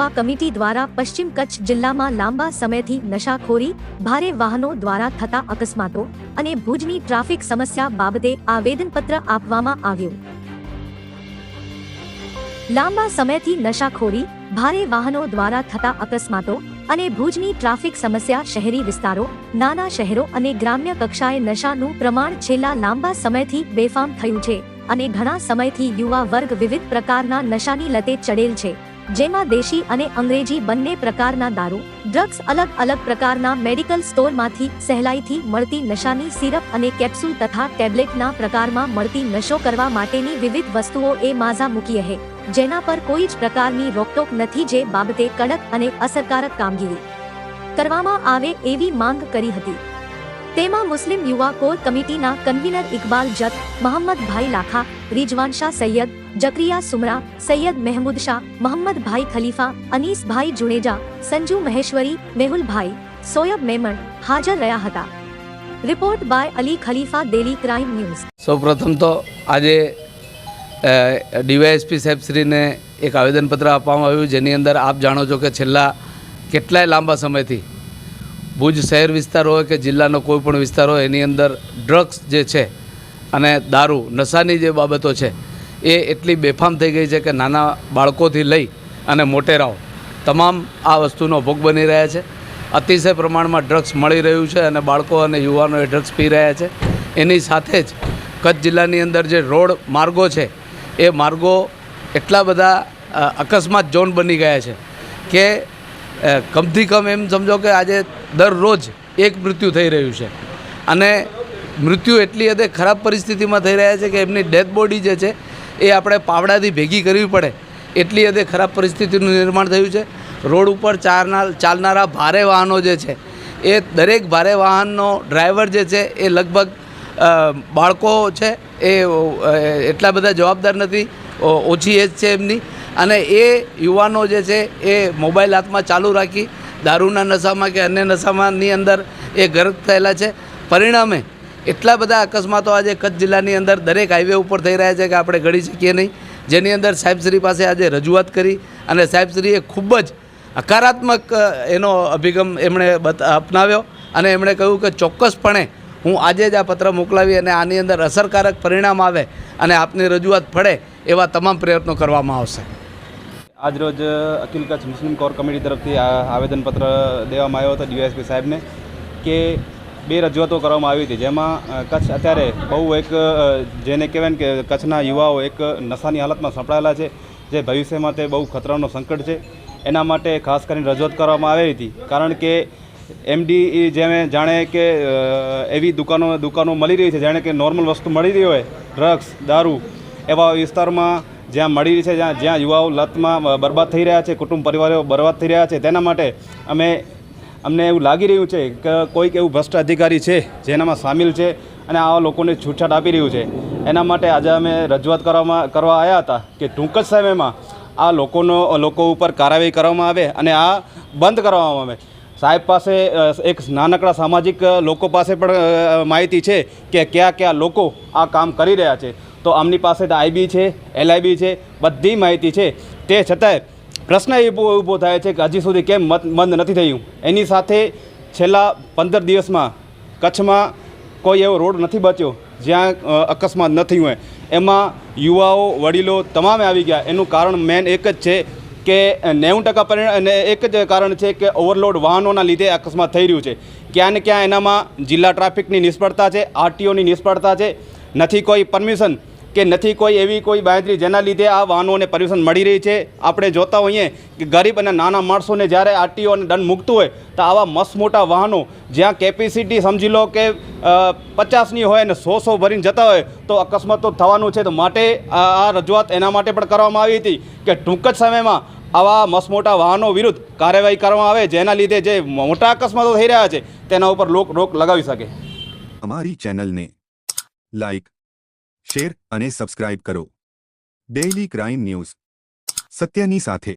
યુવા કમિટી દ્વારા પશ્ચિમ કચ્છ જિલ્લામાં લાંબા સમયથી નશાખોરી, ભારે વાહનો દ્વારા થતા અકસ્માતો અને ભુજની ટ્રાફિક સમસ્યા બાબતે આવેદનપત્ર આપવામાં આવ્યું. લાંબા સમયથી નશાખોરી, ભારે વાહનો દ્વારા થતા અકસ્માતો અને ભુજની ટ્રાફિક સમસ્યા શહેરી વિસ્તારો, નાના શહેરો અને ગ્રામ્ય કક્ષાએ નશાનું પ્રમાણ છેલ્લા લાંબા સમયથી બેફામ થયું છે અને ઘણા સમયથી યુવા વર્ગ વિવિધ પ્રકારના નશાની લતે ચડેલ છે. જેમાં દેશી અને અંગ્રેજી બંને પ્રકારના દારૂ ડ્રગ્સ અલગ અલગ પ્રકારના મેડિકલ સ્ટોરમાંથી સહેલાઈથી મળતી નશાની સિરપ અને કેપ્સ્યુલ તથા ટેબ્લેટના પ્રકારમાં મળતી નશો કરવા માટેની વિવિધ વસ્તુઓ એ માઝા મૂકી હે જેના પર કોઈ જ પ્રકારની રોકટોક નથી જે બાબતે કડક અને અસરકારક કામગીરી કરવામાં આવે એવી માંગ કરી હતી. તેમાં મુસ્લિમ યુવા કોર કમિટીના કન્વીનર ઇકબાલ જત મોહમ્મદભાઈ લાખા રિજવાનશાહ સૈયદ જકરિયા સુમરા સૈયદ મહેમૂદ શાહ મોહમ્મદભાઈ ખલીફા અનીસભાઈ જુણેજા સંજુ મહેશ્વરી મેહુલભાઈ સોયબ મેમણ હાજર રહ્યા હતા report by Ali Khalifa daily crime news સૌપ્રથમ તો આજે ડીવાયએસપી સાહેબશ્રીને એક આવેદનપત્ર આપવામાં આવ્યું જેની અંદર આપ જાણો છો કે છેલ્લા કેટલાય લાંબા સમયથી ભુજ શહેર વિસ્તાર હોય કે જિલ્લાનો કોઈ પણ વિસ્તાર હોય, એની અંદર ડ્રગ્સ જે છે અને દારૂ, નશાની જે બાબતો છે એ એટલી બેફામ થઈ ગઈ છે કે નાના બાળકોથી લઈ અને મોટેરાઓ તમામ આ વસ્તુનો ભોગ બની રહ્યા છે. અતિશય પ્રમાણમાં ડ્રગ્સ મળી રહ્યું છે અને બાળકો અને યુવાનો એ ડ્રગ્સ પી રહ્યા છે. એની સાથે જ કચ્છ જિલ્લાની અંદર જે રોડ માર્ગો છે, એ માર્ગો એટલા બધા અકસ્માત ઝોન બની ગયા છે કે કમથી કમ એમ સમજો કે આજે દરરોજ એક મૃત્યુ થઈ રહ્યું છે. અને મૃત્યુ એટલી હદે ખરાબ પરિસ્થિતિમાં થઈ રહ્યા છે કે એમની ડેથ બોડી જે છે એ આપણે પાવડાથી ભેગી કરવી પડે. એટલી હદે ખરાબ પરિસ્થિતિનું નિર્માણ થયું છે. રોડ ઉપર ચાલનાર ચાલનારા ભારે વાહનો જે છે, એ દરેક ભારે વાહનનો ડ્રાઈવર જે છે, એ લગભગ બાળકો છે, એ એટલા બધા જવાબદાર નથી. ઓછી એજ છે એમની. અને એ યુવાનો જે છે, એ મોબાઈલ હાથમાં ચાલુ રાખી, દારૂના નશામાં કે અન્ય નશામાંની અંદર એ ગરક થયેલા છે. પરિણામે એટલા બધા અકસ્માતો આજે કચ્છ જિલ્લાની અંદર દરેક હાઈવે ઉપર થઈ રહ્યા છે કે આપણે ઘડી શકીએ નહીં. જેની અંદર સાહેબશ્રી પાસે આજે રજૂઆત કરી અને સાહેબશ્રીએ ખૂબ જ હકારાત્મક એનો અભિગમ એમણે અપનાવ્યો અને એમણે કહ્યું કે ચોક્કસપણે હું આજે જ આ પત્ર મોકલાવી અને આની અંદર અસરકારક પરિણામ આવે અને આપની રજૂઆત પડે એવા તમામ પ્રયત્નો કરવામાં આવશે. આજરોજ Akhil Kutch Muslim core committee તરફથી આ આવેદનપત્ર દેવામાં આવ્યો હતો ડીવાયએસપી સાહેબને કે બે રજૂઆતો કરવામાં આવી હતી. જેમાં કચ્છ અત્યારે બહુ એક જેને કહેવાય કે કચ્છના યુવાઓ એક નશાની હાલતમાં સંપડાયેલા છે, જે ભવિષ્યમાં તે બહુ ખતરાનો સંકટ છે. એના માટે ખાસ કરીને રજૂઆત કરવામાં આવી હતી. કારણ કે એમડી જેને જાણે કે એવી દુકાનો દુકાનો મળી રહી છે, જાણે કે નોર્મલ વસ્તુ મળી રહી હોય, ડ્રગ્સ, દારૂ, એવા વિસ્તારમાં જ્યાં મળી રહી છે, જ્યાં જ્યાં યુવાઓ લતમાં બરબાદ થઈ રહ્યા છે, કુટુંબ પરિવારો બરબાદ થઈ રહ્યા છે, તેના માટે અમે અમને એવું લાગી રહ્યું છે કે કોઈક એવું ભ્રષ્ટ અધિકારી છે, જેનામાં સામેલ છે અને આવા લોકોને છૂટછાટ આપી રહ્યું છે. એના માટે આજે અમે રજૂઆત કરવામાં, કરવા આવ્યા હતા કે ટૂંક જ સમયમાં આ લોકોનો, લોકો ઉપર કાર્યવાહી કરવામાં આવે અને આ બંધ કરવામાં આવે. સાહેબ પાસે એક નાનકડા સામાજિક લોકો પાસે પણ માહિતી છે કે કયા કયા લોકો આ કામ કરી રહ્યા છે. તો આમની પાસે આઈબી છે એલઆઈબી છે, બધી માહિતી છે. તે છતાંય પ્રશ્ન એ ઊભો થાય છે કે હજી સુધી કેમ બંધ નથી થયું. એની સાથે છેલ્લા પંદર દિવસમાં કચ્છમાં કોઈ એવો રોડ નથી બચ્યો જ્યાં અકસ્માત ન થયું હોય. એમાં યુવાઓ, વડીલો તમામે આવી ગયા. એનું કારણ મેન એક જ છે કે નેવું ટકા પરિણામ, અને એક જ કારણ છે કે ઓવરલોડ વાહનોના લીધે અકસ્માત થઈ રહ્યું છે. ક્યાં ને ક્યાં એનામાં જિલ્લા ટ્રાફિકની નિષ્ફળતા છે, આરટીઓની નિષ્ફળતા છે. નથી કોઈ પરમિશન કે નથી કોઈ એવી કોઈ બાંયધરી જેના લીધે આ વાહનોને પરમિશન મળી રહી છે? આપણે જોતા હોઈએ કે ગરીબ અને નાના માણસોને જ્યારે આરટીઓ અને દંડ મૂકતું હોય, તો આવા મસમોટા વાહનો જ્યાં કેપેસિટી સમજી લો કે પચાસની હોય અને સો સો ભરીને જતા હોય, તો અકસ્માત તો થવાનું છે. તો માટે આ રજૂઆત એના માટે પણ કરવામાં આવી હતી કે ટૂંક જ સમયમાં આવા મસમોટા વાહનો વિરુદ્ધ કાર્યવાહી કરવામાં આવે, જેના લીધે જે મોટા અકસ્માતો થઈ રહ્યા છે, તેના ઉપર લોક રોક લગાવી શકે. અમારી ચેનલને લાઇક શેર અને સબસ્ક્રાઇબ કરો. Daily crime news. સત્યની સાથે.